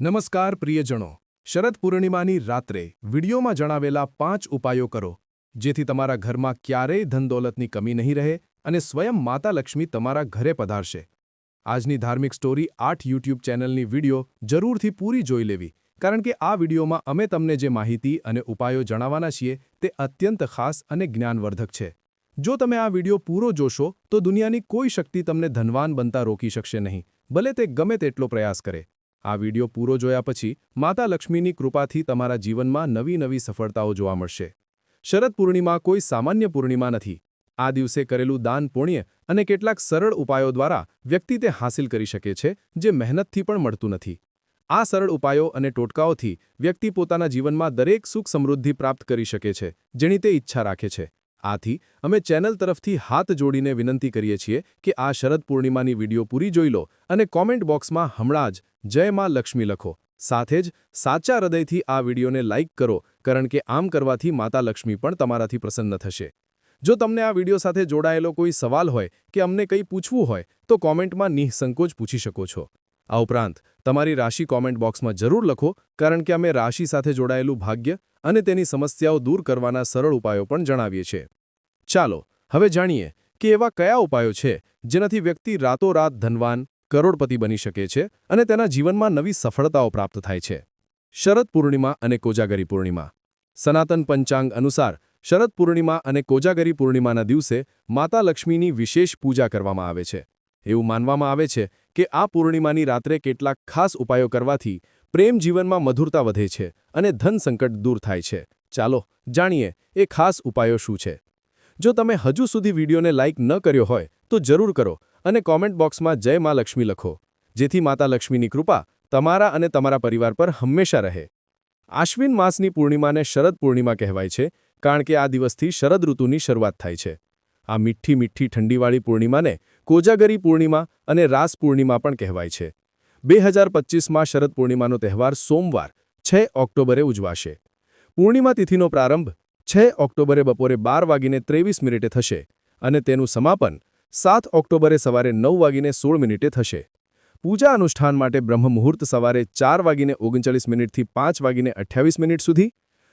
નમસ્કાર પ્રિયજનો. શરદ પૂર્ણિમાની રાત્રે વિડીયોમાં જણાવેલા પાંચ ઉપાયો કરો, જેથી તમારા ઘરમાં ક્યારેય ધનદોલતની કમી નહીં રહે અને સ્વયં માતા લક્ષ્મી તમારા ઘરે પધારશે. આજની ધાર્મિક સ્ટોરી આઠ યુટ્યુબ ચેનલની વીડિયો જરૂરથી પૂરી જોઈ લેવી, કારણ કે આ વિડીયોમાં અમે તમને જે માહિતી અને ઉપાયો જણાવવાના છીએ તે અત્યંત ખાસ અને જ્ઞાનવર્ધક છે. જો તમે આ વીડિયો પૂરો જોશો, તો દુનિયાની કોઈ શક્તિ તમને ધનવાન બનતા રોકી શકશે નહીં, ભલે તે ગમે તેટલો પ્રયાસ કરે. આ વિડિયો પૂરો જોયા પછી માતા લક્ષ્મીની કૃપાથી તમારા જીવનમાં નવી નવી સફળતાઓ જોવા મળશે. શરદ પૂર્ણિમા કોઈ સામાન્ય પૂર્ણિમા નથી. આ દિવસે કરેલું દાન પુણ્ય અને કેટલાક સરળ ઉપાયો દ્વારા વ્યક્તિ તે હાંસિલ કરી શકે છે, જે મહેનતથી પણ મળતું નથી. આ સરળ ઉપાયો અને ટોટકાઓથી વ્યક્તિ પોતાના જીવનમાં દરેક સુખ સમૃદ્ધિ પ્રાપ્ત કરી શકે છે, જેની તે ઈચ્છા રાખે છે. આથી, અમે ચેનલ તરફથી હાથ જોડીને વિનંતી કરીએ છીએ કે આ શરદ પૂર્ણિમાની વીડિયો પૂરી જોઈ લો અને કોમેન્ટ બોક્સમાં હમણાં જ જય માં લક્ષ્મી લખો. સાથે જ સાચા હૃદયથી આ વિડીયોને લાઇક કરો, કારણ કે આમ કરવાથી માતા લક્ષ્મી પણ તમારાથી પ્રસન્ન થશે. જો તમને આ વીડિયો સાથે જોડાયેલો કોઈ સવાલ હોય કે અમને કંઈ પૂછવું હોય, તો કોમેન્ટમાં નિઃસંકોચ પૂછી શકો છો. આ ઉપરાંત તમારી રાશિ કોમેન્ટ બોક્સમાં જરૂર લખો, કારણ કે અમે રાશિ સાથે જોડાયેલું ભાગ્ય અને તેની સમસ્યાઓ દૂર કરવાના સરળ ઉપાયો પણ જણાવીએ છીએ. ચાલો, હવે જાણીએ કે એવા કયા ઉપાયો છે જેનાથી વ્યક્તિ રાતોરાત ધનવાન, કરોડપતિ બની શકે છે અને તેના જીવનમાં નવી સફળતાઓ પ્રાપ્ત થાય છે. શરદ પૂર્ણિમા અને કોજાગરી પૂર્ણિમા. સનાતન પંચાંગ અનુસાર, શરદ પૂર્ણિમા અને કોજાગરી પૂર્ણિમાના દિવસે માતા લક્ષ્મીની વિશેષ પૂજા કરવામાં આવે છે. એવું માનવામાં આવે છે કે આ પૂર્ણિમાની રાત્રે કેટલાક ખાસ ઉપાયો કરવાથી પ્રેમ જીવનમાં મધુરતા વધે છે અને ધન સંકટ દૂર થાય છે. ચાલો જાણીએ એ ખાસ ઉપાયો શું છે. જો તમે હજુ સુધી વિડીયોને લાઇક ન કર્યો હોય, તો જરૂર કરો અને કોમેન્ટ બોક્સમાં જય મા લક્ષ્મી લખો. જેથી માતા લક્ષ્મીની કૃપા તમારા અને તમારા પરિવાર પર હંમેશા રહે. આશ્વિન માસની પૂર્ણિમાને શરદ પૂર્ણિમા કહેવાય છે, કારણ કે આ દિવસથી શરદ ઋતુની શરૂઆત થાય છે. આ મીઠી મીઠી ઠંડીવાળી પૂર્ણિમાને કોજાગરી પૂર્ણિમા અને રાસ પૂર્ણિમા પણ કહેવાય છે. બે હજાર પચીસમાં શરદ પૂર્ણિમાનો તહેવાર સોમવાર, છ ઓક્ટોબરે ઉજવાશે. પૂર્ણિમા તિથિનો પ્રારંભ છ ઓક્ટોબરે બપોરે બાર વાગીને ત્રેવીસ મિનિટે થશે અને તેનું સમાપન સાત ઓક્ટોબરે સવારે નવ વાગીને સોળ મિનિટે થશે. પૂજા અનુષ્ઠાન માટે બ્રહ્મ મુહૂર્ત સવારે ચાર વાગીને ઓગણચાલીસ મિનિટથી પાંચ વાગીને અઠ્યાવીસ મિનિટ સુધી,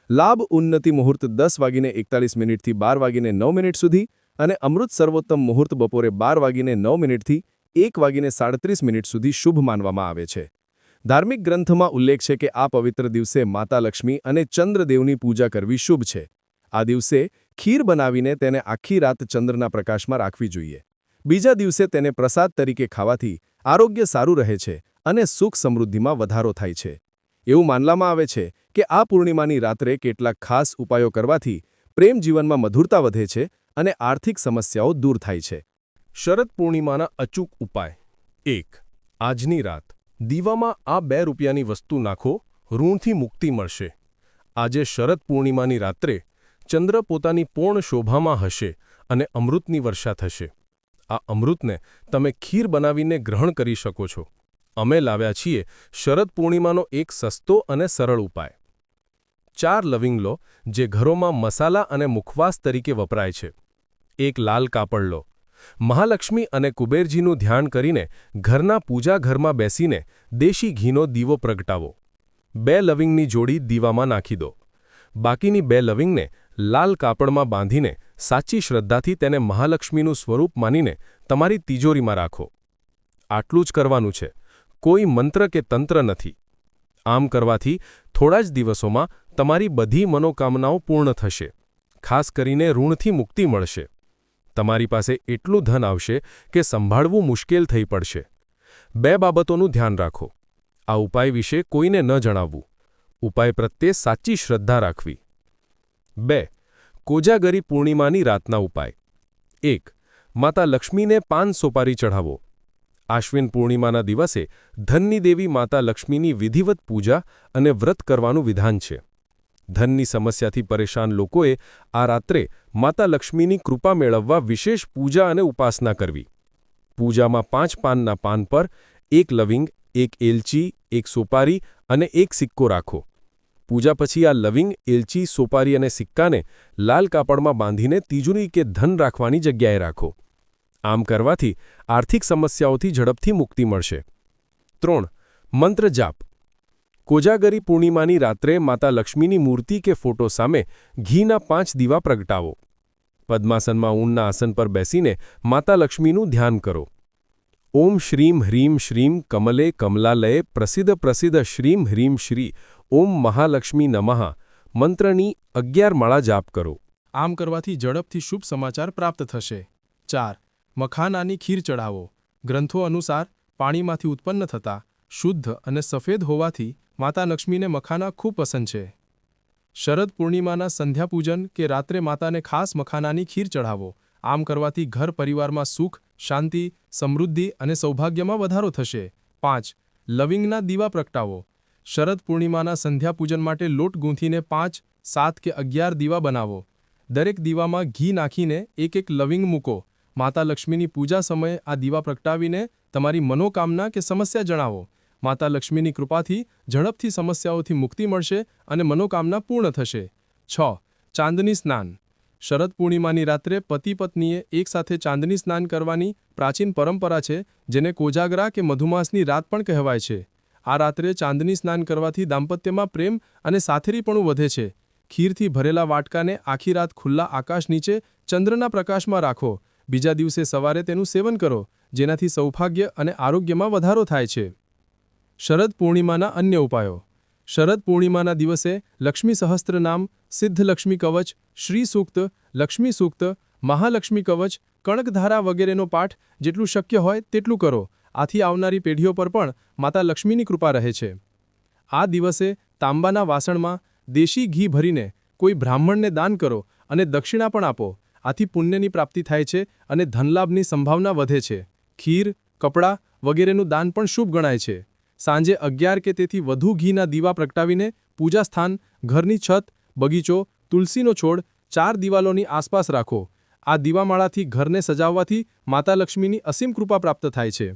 લાભ ઉન્નતિ મુહૂર્ત દસ વાગીને એકતાલીસ મિનિટથી બાર વાગીને નવ મિનિટ સુધી અને અમૃત સર્વોત્તમ મુહૂર્ત બપોરે બાર વાગીને નવ મિનિટથી એક વાગીને સાડત્રીસ મિનિટ સુધી શુભ માનવામાં આવે છે. ધાર્મિક ગ્રંથમાં ઉલ્લેખ છે કે આ પવિત્ર દિવસે માતા લક્ષ્મી અને ચંદ્રદેવની પૂજા કરવી શુભ છે. આ દિવસે ખીર બનાવીને તેને આખી રાત ચંદ્રના પ્રકાશમાં રાખવી જોઈએ. બીજા દિવસે તેને પ્રસાદ તરીકે ખાવાથી આરોગ્ય સારું રહે છે અને સુખ સમૃદ્ધિમાં વધારો થાય છે. એવું માનવામાં આવે છે કે આ પૂર્ણિમાની રાત્રે કેટલાક ખાસ ઉપાયો કરવાથી પ્રેમ જીવનમાં મધુરતા વધે છે અને આર્થિક સમસ્યાઓ દૂર થાય છે. શરદ પૂર્ણિમાના અચૂક ઉપાય. એક, આજની રાત. દીવામાં આ બે રૂપિયાની વસ્તુ નાખો, ઋણથી મુક્તિ મળશે. આજે શરદ પૂર્ણિમાની રાત્રે ચંદ્ર પોતાની પૂર્ણ શોભામાં હશે અને અમૃતની વર્ષા થશે. આ અમૃતને તમે ખીર બનાવીને ગ્રહણ કરી શકો છો. અમે લાવ્યા છીએ શરદ પૂર્ણિમાનો એક સસ્તો અને સરળ ઉપાય. ચાર લવિંગ લો જે ઘરોમાં મસાલા અને મુખવાસ તરીકે વપરાય છે. એક લાલ કાપડ લો. મહાલક્ષ્મી અને કુબેરજીનું ધ્યાન કરીને ઘરના પૂજાઘરમાં બેસીને દેશી ઘીનો દીવો પ્રગટાવો. બે લવિંગની જોડી દીવામાં નાખી દો. બાકીની બે લવિંગને લાલ કાપડમાં બાંધીને સાચી શ્રદ્ધાથી તેને મહાલક્ષ્મીનું સ્વરૂપ માનીને તમારી તિજોરીમાં રાખો. આટલું જ કરવાનું છે. કોઈ મંત્ર કે તંત્ર નથી. આમ કરવાથી થોડા જ દિવસોમાં તમારી બધી મનોકામનાઓ પૂર્ણ થશે. ખાસ કરીને ઋણથી મુક્તિ મળશે. તમારી પાસે એટલું ધન આવશે કે સંભાળવું મુશ્કેલ થઈ પડશે. બે બાબતોનું ધ્યાન રાખો. આ ઉપાય વિશે કોઈને ન જણાવવું. ઉપાય પ્રત્યે સાચી શ્રદ્ધા રાખવી. બે, કોજાગરી પૂર્ણિમાની રાતના ઉપાય. એક, માતા લક્ષ્મીને પાન સોપારી ચઢાવો. આશ્વિન પૂર્ણિમાના દિવસે ધનની દેવી માતા લક્ષ્મીની વિધિવત પૂજા અને વ્રત કરવાનું વિધાન છે. ધનની સમસ્યાથી પરેશાન લોકોએ આ રાત્રે માતા લક્ષ્મીની કૃપા મેળવવા વિશેષ પૂજા અને ઉપાસના કરવી. પૂજામાં પાંચ પાનના પાન પર એક લવિંગ, એક એલચી, એક સોપારી અને એક સિક્કો રાખો. પૂજા પછી આ લવિંગ, એલચી, સોપારી અને સિક્કાને લાલ કાપડમાં બાંધીને તીજુરી કે ધન રાખવાની જગ્યાએ રાખો. આમ કરવાથી આર્થિક સમસ્યાઓથી ઝડપથી મુક્તિ મળશે. ત્રણ, મંત્ર જાપ. કોજાગરી પૂર્ણિમાની રાત્રે માતા લક્ષ્મીની મૂર્તિ કે ફોટો સામે ઘીના પાંચ દીવા પ્રગટાવો. પદ્માસનમાં ઊનના આસન પર બેસીને માતા લક્ષ્મીનું ધ્યાન કરો. ઓમ શ્રીમ હ્રીમ શ્રીમ કમલે કમલાલયે પ્રસિદ્ધ પ્રસિદ્ધ શ્રીમ હ્રીમ શ્રી ઓમ મહાલક્ષ્મી નમઃ. મંત્રની અગિયાર માળા જાપ કરો. આમ કરવાથી ઝડપથી શુભ સમાચાર પ્રાપ્ત થશે. ચાર. મખાનાની ખીર ચઢાવો. ગ્રંથો અનુસાર પાણીમાંથી ઉત્પન્ન થતા, શુદ્ધ અને સફેદ હોવાથી માતા લક્ષ્મીને મખાના ખૂબ પસંદ છે. શરદ પૂર્ણિમાના સંધ્યાપૂજન કે રાત્રે માતાને ખાસ મખાનાની ખીર ચઢાવો, આમ કરવાથી ઘર પરિવારમાં સુખ, શાંતિ, સમૃદ્ધિ અને સૌભાગ્યમાં વધારો થશે. પાંચ, લવિંગના દીવા પ્રગટાવો. શરદ પૂર્ણિમાના સંધ્યાપૂજન માટે લોટ ગૂંથીને પાંચ, સાત કે અગિયાર દીવા બનાવો. દરેક દીવામાં ઘી નાખીને એક એક લવિંગ મૂકો. માતા લક્ષ્મીની પૂજા સમયે આ દીવા પ્રગટાવીને તમારી મનોકામના કે સમસ્યા જણાવો. માતા લક્ષ્મીની કૃપાથી, ઝડપથી સમસ્યાઓથી મુક્તિ મળશે અને મનોકામના પૂર્ણ થશે. છ. ચાંદની સ્નાન. શરદ પૂર્ણિમાની રાત્રે પતિ પત્નીએ એકસાથે ચાંદની સ્નાન કરવાની પ્રાચીન પરંપરા છે, જેને કોજાગરા કે મધુમાસની રાત પણ કહેવાય છે. આ રાત્રે ચાંદની સ્નાન કરવાથી દાંપત્યમાં પ્રેમ અને સાથેરીપણું વધે છે. ખીરથી ભરેલા વાટકાને આખી રાત ખુલ્લા આકાશ નીચે ચંદ્રના પ્રકાશમાં રાખો. બીજા દિવસે સવારે તેનું સેવન કરો, જેનાથી સૌભાગ્ય અને આરોગ્યમાં વધારો થાય છે. શરદ પૂર્ણિમાના અન્ય ઉપાયો. શરદ પૂર્ણિમાના દિવસે લક્ષ્મી સહસ્ત્રનામ સિદ્ધલક્ષ્મી કવચ, શ્રી સૂક્ત, લક્ષ્મી સૂક્ત, મહાલક્ષ્મી કવચ, કણકધારા વગેરેનો પાઠ જેટલું શક્ય હોય તેટલું કરો. આથી આવનારી પેઢીઓ પર પણ માતા લક્ષ્મીની કૃપા રહે છે. આ દિવસે તાંબાના વાસણમાં દેશી ઘી ભરીને કોઈ બ્રાહ્મણને દાન કરો અને દક્ષિણા પણ આપો. આથી પુણ્યની પ્રાપ્તિ થાય છે અને ધનલાભની સંભાવના વધે છે. ખીર, કપડાં વગેરેનું દાન પણ શુભ ગણાય છે. સાંજે અગિયાર કે તેથી વધુ ઘીના દીવા પ્રગટાવીને પૂજા સ્થાન ઘરની છત, બગીચો, તુલસીનો છોડ, ચાર દિવાલોની આસપાસ રાખો. આ દીવામાળાથી ઘરને સજાવવાથી માતા લક્ષ્મીની અસીમ કૃપા પ્રાપ્ત થાય છે.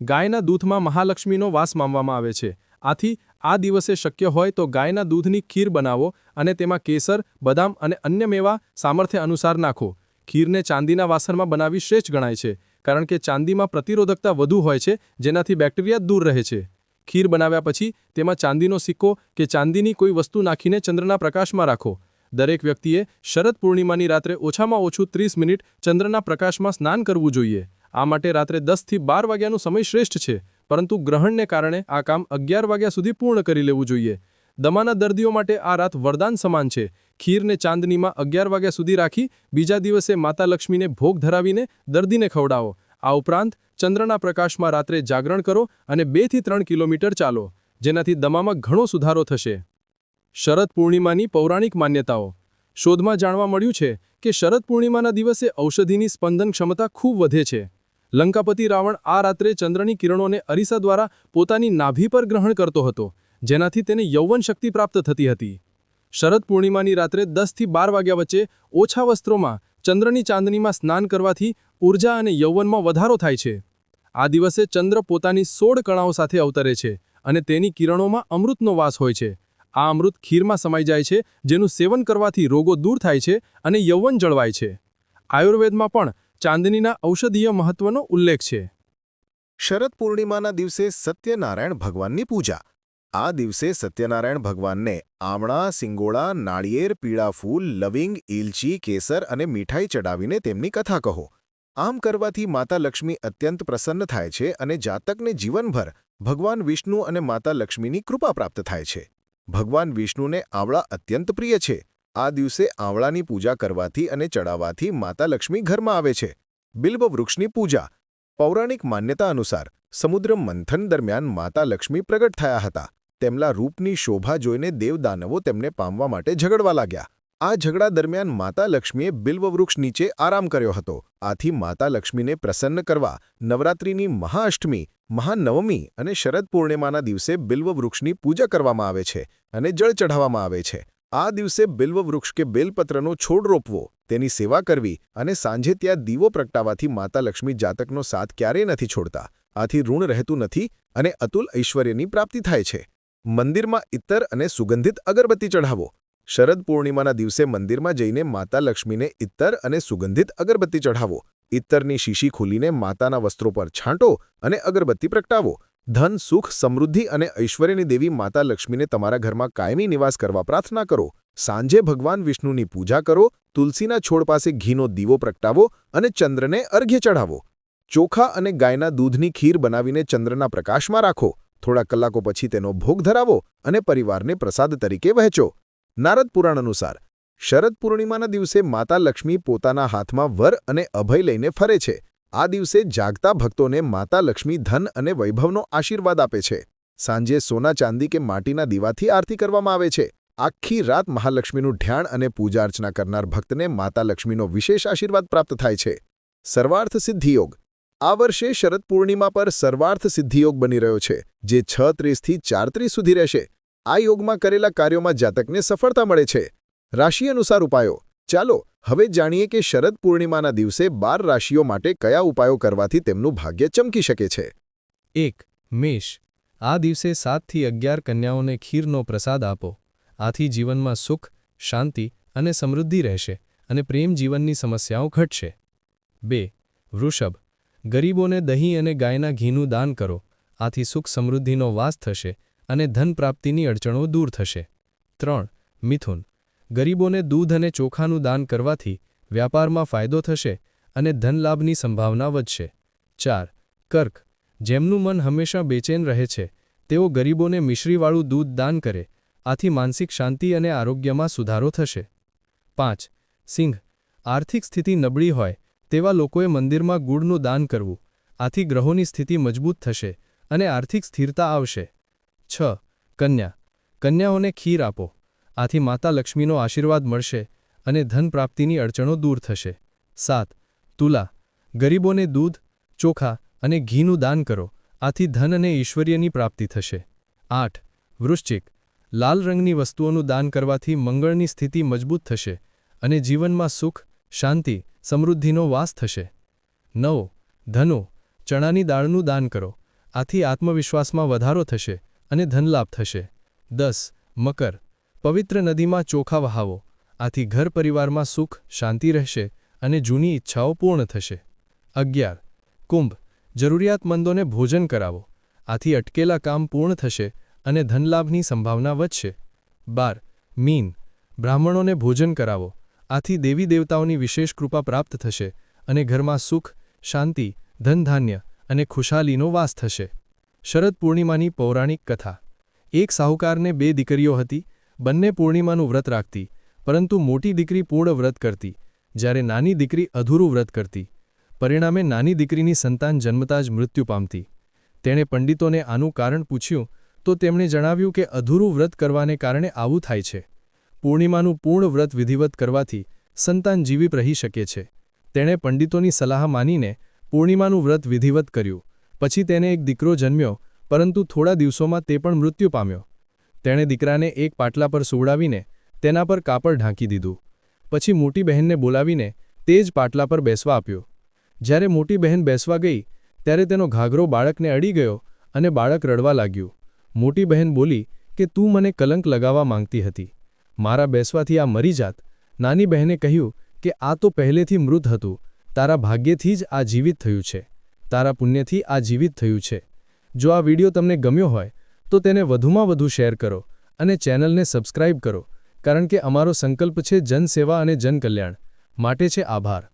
ગાયના દૂધમાં મહાલક્ષ્મીનો વાસ માનવામાં આવે છે. આથી આ દિવસે શક્ય હોય તો ગાયના દૂધની ખીર બનાવો અને તેમાં કેસર, બદામ અને અન્ય મેવા સામર્થ્ય અનુસાર નાખો. ખીરને ચાંદીના વાસણમાં બનાવી શ્રેષ્ઠ ગણાય છે. કારણ કે ચાંદીમાં પ્રતિરોધકતા વધુ હોય છે, જેનાથી બેક્ટેરિયા દૂર રહે છે. ખીર બનાવ્યા પછી તેમાં ચાંદીનો સિક્કો કે ચાંદીની કોઈ વસ્તુ નાખીને ચંદ્રના પ્રકાશમાં રાખો. દરેક વ્યક્તિએ શરદ પૂર્ણિમાની રાત્રે ઓછામાં ઓછું ત્રીસ મિનિટ ચંદ્રના પ્રકાશમાં સ્નાન કરવું જોઈએ. આ માટે રાત્રે દસથી બાર વાગ્યાનો સમય શ્રેષ્ઠ છે, પરંતુ ગ્રહણને કારણે આ કામ અગિયાર વાગ્યા સુધી પૂર્ણ કરી લેવું જોઈએ. દમાના દર્દીઓ માટે આ રાત વરદાન સમાન છે. ખીરને ચાંદનીમાં અગિયાર વાગ્યા સુધી રાખી બીજા દિવસે માતા લક્ષ્મીને ભોગ ધરાવીને દર્દીને ખવડાવો. આ ઉપરાંત ચંદ્રના પ્રકાશમાં રાત્રે જાગરણ કરો અને બેથી ત્રણ કિલોમીટર ચાલો, જેનાથી દમામાં ઘણો સુધારો થશે. શરદ પૂર્ણિમાની પૌરાણિક માન્યતાઓ. શોધમાં જાણવા મળ્યું છે કે શરદ પૂર્ણિમાના દિવસે ઔષધિની સ્પંદન ક્ષમતા ખૂબ વધે છે. લંકાપતિ રાવણ આ રાત્રે ચંદ્રની કિરણોને અરીસા દ્વારા પોતાની નાભી પર ગ્રહણ કરતો હતો. જેનાથી તેને યૌવન શક્તિ પ્રાપ્ત થતી હતી. શરદ પૂર્ણિમાની રાત્રે દસથી બાર વાગ્યા વચ્ચે ઓછા વસ્ત્રોમાં ચંદ્રની ચાંદનીમાં સ્નાન કરવાથી ઊર્જા અને યૌવનમાં વધારો થાય છે. આ દિવસે ચંદ્ર પોતાની સોળ કણાઓ સાથે અવતરે છે અને તેની કિરણોમાં અમૃતનો વાસ હોય છે. આ અમૃત ખીરમાં સમાઈ જાય છે, જેનું સેવન કરવાથી રોગો દૂર થાય છે અને યૌવન જળવાય છે. આયુર્વેદમાં પણ ચાંદનીના ઔષધીય મહત્વનો ઉલ્લેખ છે. શરદ પૂર્ણિમાના દિવસે સત્યનારાયણ ભગવાનની પૂજા. આ દિવસે સત્યનારાયણ ભગવાનને આમળા, સિંગોળા, નાળિયેર, પીળા ફૂલ, લવિંગ, ઈલચી, કેસર અને મીઠાઈ ચડાવીને તેમની કથા કહો. આમ કરવાથી માતા લક્ષ્મી અત્યંત પ્રસન્ન થાય છે અને જાતકને જીવનભર ભગવાન વિષ્ણુ અને માતા લક્ષ્મીની કૃપા પ્રાપ્ત થાય છે. ભગવાન વિષ્ણુને આવળા અત્યંત પ્રિય છે. આ દિવસે આવળાની પૂજા કરવાથી અને ચડાવવાથી માતા લક્ષ્મી ઘરમાં આવે છે. બિલ્બ વૃક્ષની પૂજા. પૌરાણિક માન્યતા અનુસાર સમુદ્ર મંથન દરમિયાન માતા લક્ષ્મી પ્રગટ થયા હતા. તેમના રૂપની શોભા જોઈને દેવદાનવો તેમને પામવા માટે ઝઘડવા લાગ્યા. આ ઝઘડા દરમિયાન માતા લક્ષ્મીએ બિલ્વવૃક્ષ નીચે આરામ કર્યો હતો. આથી માતા લક્ષ્મીને પ્રસન્ન કરવા નવરાત્રિની મહાઅષ્ટમી, મહાનવમી અને શરદ પૂર્ણિમાના દિવસે બિલ્વવૃક્ષની પૂજા કરવામાં આવે છે અને જળ ચઢાવવામાં આવે છે. આ દિવસે બિલ્વવૃક્ષ કે બેલપત્રનો છોડ રોપવો, તેની સેવા કરવી અને સાંજે ત્યાં દીવો પ્રગટાવવાથી માતા લક્ષ્મી જાતકનો સાથ ક્યારેય નથી છોડતા. આથી ઋણ રહેતું નથી અને અતુલ ઐશ્વર્યની પ્રાપ્તિ થાય છે. મંદિરમાં ઇત્તર અને સુગંધિત અગરબત્તી ચઢાવો. શરદ પૂર્ણિમાના દિવસે મંદિરમાં જઈને માતા લક્ષ્મીને ઇત્તર અને સુગંધિત અગરબત્તી ચઢાવો. ઇત્તરની શીશી ખોલીને માતાના વસ્ત્રો પર છાંટો અને અગરબત્તી પ્રગટાવો. ધન, સુખ, સમૃદ્ધિ અને ઐશ્વર્યની દેવી માતા લક્ષ્મીને તમારા ઘરમાં કાયમી નિવાસ કરવા પ્રાર્થના કરો. સાંજે ભગવાન વિષ્ણુની પૂજા કરો, તુલસીના છોડ પાસે ઘીનો દીવો પ્રગટાવો અને ચંદ્રને અર્ઘ્ય ચઢાવો. ચોખા અને ગાયના દૂધની ખીર બનાવીને ચંદ્રના પ્રકાશમાં રાખો. થોડા કલાકો પછી તેનો ભોગ ધરાવો અને પરિવારને પ્રસાદ તરીકે વહેંચો. નારદ પુરાણ અનુસાર, શરદ પૂર્ણિમાના દિવસે માતા લક્ષ્મી પોતાના હાથમાં વર અને અભય લઈને ફરે છે. આ દિવસે જાગતા ભક્તોને માતા લક્ષ્મી ધન અને વૈભવનો આશીર્વાદ આપે છે. સાંજે સોના ચાંદી કે માટીના દીવાથી આરતી કરવામાં આવે છે. આખી રાત મહાલક્ષ્મીનું ધ્યાન અને પૂજા અર્ચના કરનાર ભક્તને માતા લક્ષ્મીનો વિશેષ આશીર્વાદ પ્રાપ્ત થાય છે. સર્વાર્થ સિદ્ધિયોગ આ વર્ષે શરદ પૂર્ણિમા પર સર્વાર્થ સિદ્ધિયોગ બની રહ્યો છે, જે છ ત્રીસથી ચાર ત્રીસ સુધી રહેશે. આ યોગમાં કરેલા કાર્યોમાં જાતકને સફળતા મળે છે. રાશિ અનુસાર ઉપાયો. ચાલો, હવે જાણીએ કે શરદ પૂર્ણિમાના દિવસે બાર રાશિઓ માટે કયા ઉપાયો કરવાથી તેમનું ભાગ્ય ચમકી શકે છે. એક, મેષ. આ દિવસે સાતથી અગિયાર કન્યાઓને ખીરનો પ્રસાદ આપો. આથી જીવનમાં સુખ, શાંતિ અને સમૃદ્ધિ રહેશે અને પ્રેમ જીવનની સમસ્યાઓ ઘટશે. બે, વૃષભ. ગરીબોને દહીં અને ગાયના ઘીનું દાન કરો, આથી સુખ સમૃદ્ધિનો વાસ થશે અને ધન પ્રાપ્તિની અડચણો દૂર થશે. ત્રણ, મિથુન. ગરીબોને દૂધ અને ચોખાનું દાન કરવાથી વ્યાપારમાં ફાયદો થશે અને ધનલાભની સંભાવના વધશે. ચાર, કર્ક. જેમનું મન હંમેશા બેચેન રહે છે, તેઓ ગરીબોને મિશ્રીવાળું દૂધ દાન કરે, આથી માનસિક શાંતિ અને આરોગ્યમાં સુધારો થશે. પાંચ, સિંહ. આર્થિક સ્થિતિ નબળી હોય તેવા લોકોએ મંદિરમાં ગુડનું દાન કરવું. આથી ગ્રહોની સ્થિતિ મજબૂત થશે અને આર્થિક સ્થિરતા આવશે. છ. કન્યા. કન્યાઓને ખીર આપો. આથી માતા લક્ષ્મીનો આશીર્વાદ મળશે અને ધન પ્રાપ્તિની અડચણો દૂર થશે. સાત. તુલા. ગરીબોને દૂધ, ચોખા અને ઘીનું દાન કરો. આથી ધન અને ઈશ્વર્યની પ્રાપ્તિ થશે. આઠ. વૃશ્ચિક. લાલ રંગની વસ્તુઓનું દાન કરવાથી મંગળની સ્થિતિ મજબૂત થશે અને જીવનમાં સુખ, શાંતિ સમૃદ્ધિનો વાસ થશે. નવ. ધનુ, ચણાની દાળનું દાન કરો. આથી આત્મવિશ્વાસમાં વધારો થશે અને ધનલાભ થશે. દસ. મકર, પવિત્ર નદીમાં ચોખા વહાવો. આથી ઘર પરિવારમાં સુખ, શાંતિ રહેશે અને જૂની ઈચ્છાઓ પૂર્ણ થશે. અગિયાર. કુંભ, જરૂરિયાતમંદોને ભોજન કરાવો. આથી અટકેલા કામ પૂર્ણ થશે અને ધનલાભની સંભાવના વધશે. બાર. મીન, બ્રાહ્મણોને ભોજન કરાવો. આથી દેવી દેવતાઓની વિશેષ કૃપા પ્રાપ્ત થશે અને ઘરમાં સુખ, શાંતિ ધનધાન્ય અને ખુશાલીનો વાસ થશે. શરદ પૂર્ણિમાની પૌરાણિક કથા. એક સાહુકારને બે દીકરીઓ હતી, બંને પૂર્ણિમાનું વ્રત રાખતી, પરંતુ મોટી દીકરી પૂર્ણ વ્રત કરતી, જ્યારે નાની દીકરી અધૂરું વ્રત કરતી. પરિણામે નાની દીકરીની સંતાન જન્મતા જ મૃત્યુ પામતી. તેણે પંડિતોને આનું કારણ પૂછ્યું, તો તેમણે જણાવ્યું કે અધૂરું વ્રત કરવાને કારણે આવું થાય છે. પૂર્ણિમાનું પૂર્ણ વ્રત વિધિવત કરવાથી સંતાન જીવીપ રહી શકે છે. તેણે પંડિતોની સલાહ માનીને પૂર્ણિમાનું વ્રત વિધિવત કર્યું. પછી તેને એક દીકરો જન્મ્યો, પરંતુ થોડા દિવસોમાં તે પણ મૃત્યુ પામ્યો. તેણે દીકરાને એક પાટલા પર સુવડાવીને તેના પર કાપડ ઢાંકી દીધું. પછી મોટી બહેનને બોલાવીને તે જ પાટલા પર બેસવા આપ્યો. જ્યારે મોટી બહેન બેસવા ગઈ, ત્યારે તેનો ઘાઘરો બાળકને અડી ગયો અને બાળક રડવા લાગ્યું. મોટી બહેન બોલી કે, તું મને કલંક લગાવવા માંગતી હતી. મારા બેસવાથી આ મરી જાત. નાની બહેને કહ્યું કે, આ તો પહેલેથી મૃત હતું. તારા ભાગ્યથી જ આ જીવિત થયું છે. તારા પુણ્યથી આ જીવિત થયું છે. જો આ વિડિયો તમને ગમ્યો હોય, તો તેને વધુમાં વધુ શેર કરો અને ચેનલને સબસ્ક્રાઇબ કરો, કારણ કે અમારો સંકલ્પ છે જનસેવા અને જનકલ્યાણ. માટે છે આભાર.